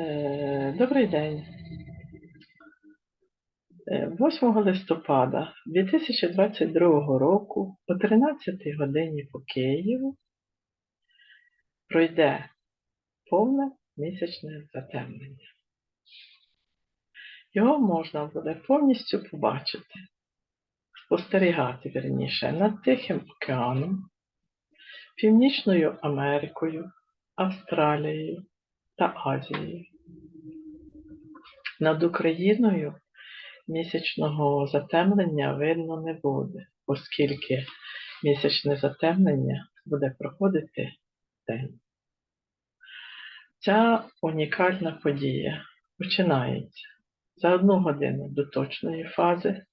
Е, Добрий день. Е, 8 листопада 2022 року о 13 годині по Києву пройде повне місячне затемнення. Його можна буде повністю побачити, спостерігати вірніше над Тихим океаном, Північною Америкою, Австралією та Азією. Над Україною місячного затемнення видно не буде, оскільки місячне затемнення буде проходити день. Ця унікальна подія починається за одну годину до точної фази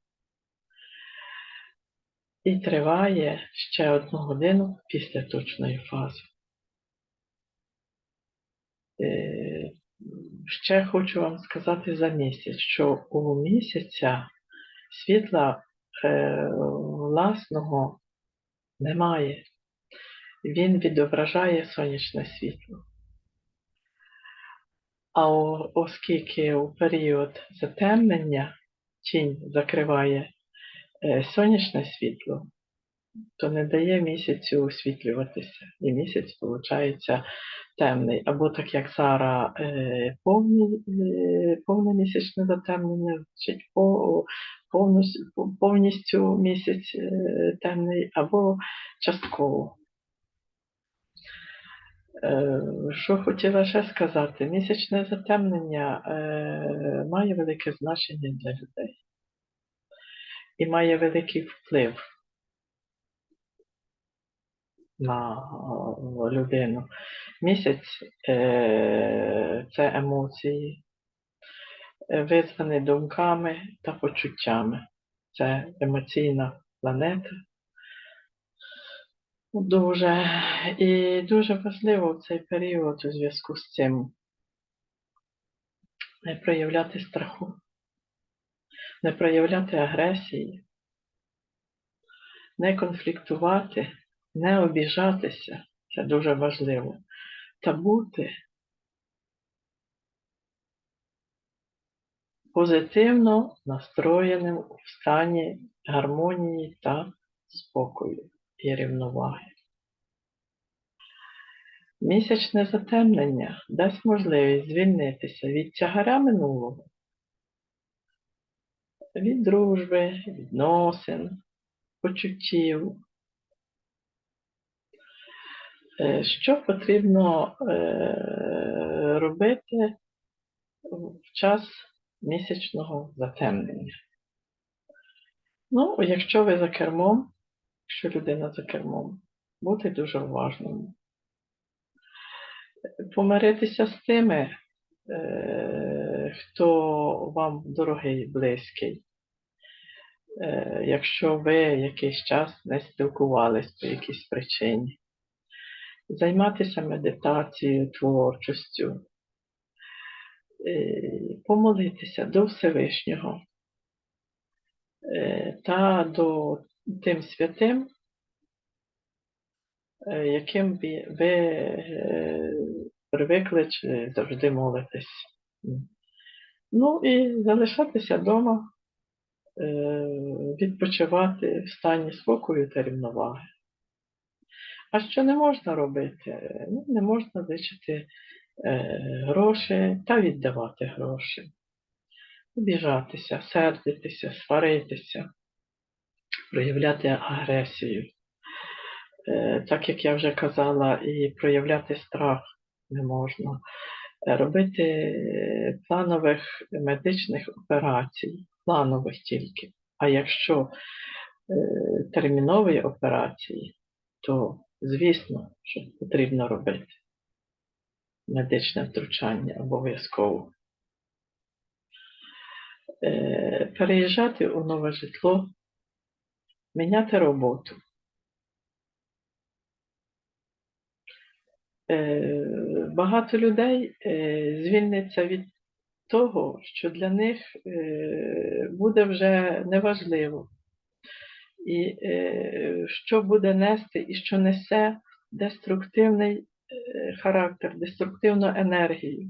і триває ще одну годину після точної фази. Е, Ще хочу вам сказати за місяць, що у місяця світла е, власного немає. Він відображає сонячне світло. А оскільки у період затемнення тінь закриває е, сонячне світло, то не дає місяцю освітлюватися. І місяць, виходить, темний. Або так як зараз е, повні, е, повне місячне затемнення, значить по, повністю, повністю місяць е, темний, або частково. Що хотіла ще сказати, місячне затемнення має велике значення для людей і має великий вплив на людину. Місяць е, це емоції, е, визвані думками та почуттями. Це емоційна планета. Дуже і дуже важливо в цей період у зв'язку з цим не проявляти страху, не проявляти агресії, не конфліктувати, не обіжатися, це дуже важливо, бути позитивно настроєним у стані гармонії та спокою і рівноваги. Місячне затемнення дасть можливість звільнитися від тягаря минулого, від дружби, відносин, почуттів. Е, Що потрібно е, робити в час місячного затемнення? Ну, якщо ви за кермом, якщо людина за кермом, бути дуже уважним. Помиритися з тими, е, хто вам дорогий, близький. Якщо ви якийсь час не спілкувались по якійсь причині. Займатися медитацією, творчістю, е, помолитися до Всевишнього е, та до тим святим, е, яким ви, ви привикли чи завжди молитесь. Ну і залишатися вдома, відпочивати в стані спокою та рівноваги. А що не можна робити? Ну, не можна лишити е, гроші та віддавати гроші. Обіжатися, сердитися, сваритися, проявляти агресію. Е, так як я вже казала, і проявляти страх не можна. Е, Робити планових медичних операцій, планових тільки. А якщо термінові операції, то звісно, що потрібно робити медичне втручання обов'язково. Е, Переїжджати у нове житло, міняти роботу. Е, Багато людей е, звільниться від того, що для них буде вже неважливо. І е, що буде нести і що несе деструктивний е, характер, деструктивну енергію.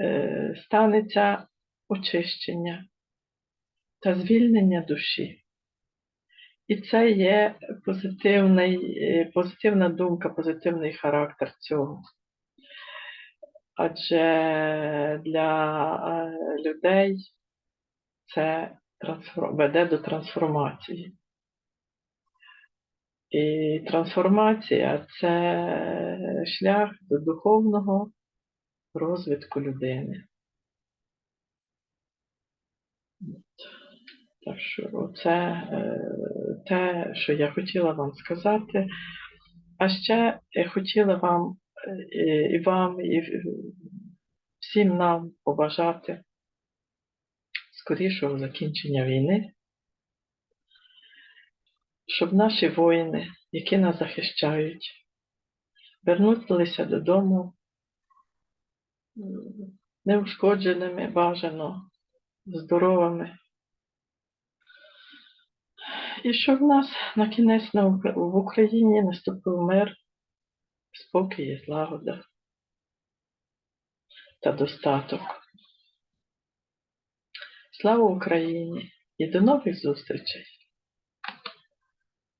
е, станеться очищення та звільнення душі. І це є позитивний, позитивна думка, позитивний характер цього. Адже для людей це веде до трансформації. І трансформація це шлях до духовного розвитку людини. Так що це е, те, що я хотіла вам сказати. А ще я хотіла вам е, і вам, і всім нам побажати скорішого закінчення війни, щоб наші воїни, які нас захищають, вернулися додому неушкодженими, бажано, здоровими. І щоб в нас на кінець в Україні наступив мир, спокій і злагода та достаток. Слава Україні і до нових зустрічей!